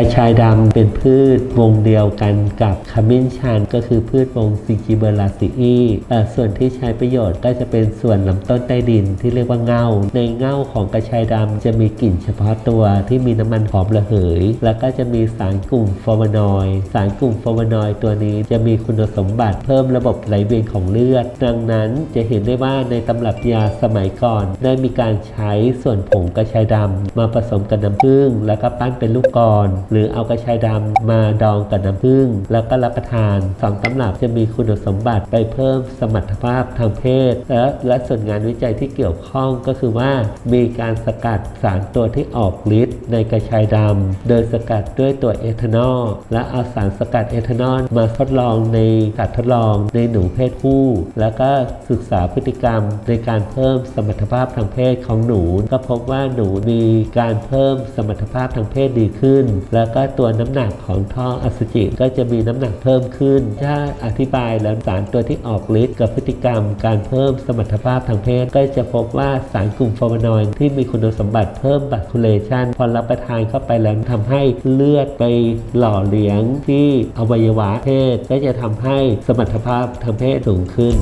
กระชายดำเป็นพืชวงเดียวกันกับขมิ้นชันก็คือพืชวงซิกิเบอราซีอีส่วนที่ใช้ประโยชน์ก็จะเป็นส่วนลำต้นใต้ดินที่เรียกว่าเงา ในเงาของกระชายดำจะมีกลิ่นเฉพาะตัวที่มีน้ำมันหอมระเหย แล้วก็จะมีสารกลุ่มฟลาโวนอยสารกลุ่มฟลาโวนอยตัวนี้จะมีคุณสมบัติเพิ่มระบบไหลเวียนของเลือด ดังนั้นจะเห็นได้ว่าในตำรับยาสมัยก่อน ได้มีการใช้ส่วนผงกระชายดำมาผสมกับน้ำผึ้งแล้วก็ปั้นเป็นลูกกลอนหรือเอากระชายดำมาดองกับน้ำผึ้งแล้วก็รับประทานสองตำรับจะมีคุณสมบัติไปเพิ่มสมรรถภาพทางเพศ และและส่วนงานวิจัยที่เกี่ยวข้องก็คือว่า มีการสกัดสารตัวที่ออกฤทธิ์ในกระชายดำโดยสกัดด้วยตัวเอทานอลและเอาสารสกัดเอทานอลมาทดลองในการทดลองในหนูเพศผู้ แล้วก็ศึกษาพฤติกรรมในการเพิ่มสมรรถภาพทางเพศของหนู ก็พบว่าหนูมีการเพิ่มสมรรถภาพทางเพศดีขึ้นแล้วก็ตัวน้ำหนักของท่ออสุจิก็จะมีน้ำหนักเพิ่มขึ้น ถ้าอธิบายแล้วสารตัวที่ออกฤทธิ์กับพฤติกรรม การเพิ่มสมรรถภาพทางเพศ ก็จะพบว่าสารกลุ่มฟลาโวนอยด์ที่มีคุณสมบัติเพิ่มบัตคูเลชันพอรับประทานเข้าไปแล้วทำให้เลือดไปหล่อเลี้ยงที่อวัยวะเพศก็จะทำให้สมรรถภาพทางเพศสูงขึ้น